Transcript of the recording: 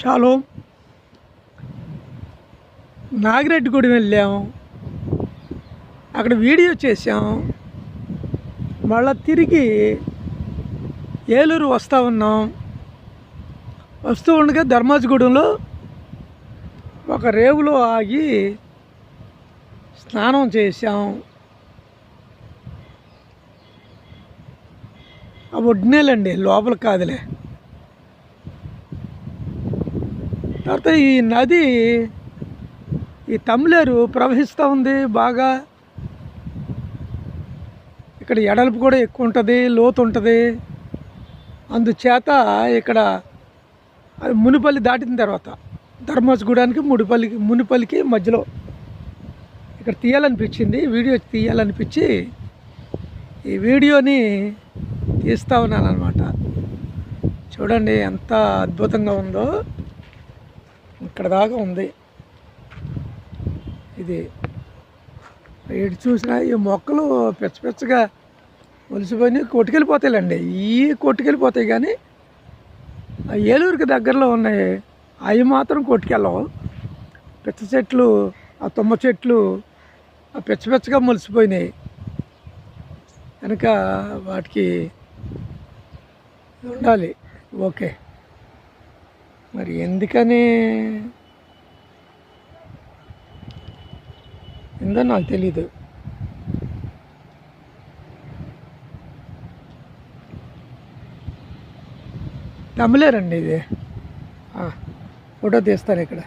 Shalom. Nagireddigudem వెళ్ళాము అక్కడ video చేసాం మళ్ళా తిరిగి ఏలూరు వస్తూ ఉన్నాం. వస్తూ ఉండగా ధర్మాజగూడెంలో ఒక రేవులో ఆగి స్నానం చేసాం ఆ ఒడ్డినేలండి లోపల కాదులే. తర్వాత ఈ నది ఈ తమిళేరు ప్రవహిస్తూ ఉంది బాగా. ఇక్కడ ఎడల్పు కూడా ఎక్కువ ఉంటుంది లోతు ఉంటుంది. అందుచేత ఇక్కడ అది మునిపల్లి దాటిన తర్వాత ధర్మజగూడానికి ముడిపల్లికి మునిపల్లికి మధ్యలో ఇక్కడ తీయాలనిపించింది. వీడియో తీయాలనిపించి ఈ వీడియోని తీస్తూ ఉన్నాను అనమాట చూడండి ఎంత అద్భుతంగా ఉందో. ఇక్కడ దాకా ఉంది. ఇది ఇటు చూసినా ఈ మొక్కలు పెచ్చ పెచ్చగా ఒలిసిపోయి కొట్టుకెళ్ళిపోతాయిలండి. ఈ కొట్టుకెళ్ళిపోతాయి కానీ ఆ ఏలూరుకి దగ్గరలో ఉన్నాయి. అవి మాత్రం కొట్టుకెళ్ళవు. పిచ్చ చెట్లు ఆ తుమ్మ చెట్లు ఆ పిచ్చ పిచ్చగా మొలిసిపోయినాయి. కనుక వాటికి ఉండాలి. ఓకే. మరి ఎందుకని? ఏందో నాకు తెలీదు. తమిళేరండి ఇది. ఫోటో తీస్తాను ఇక్కడ.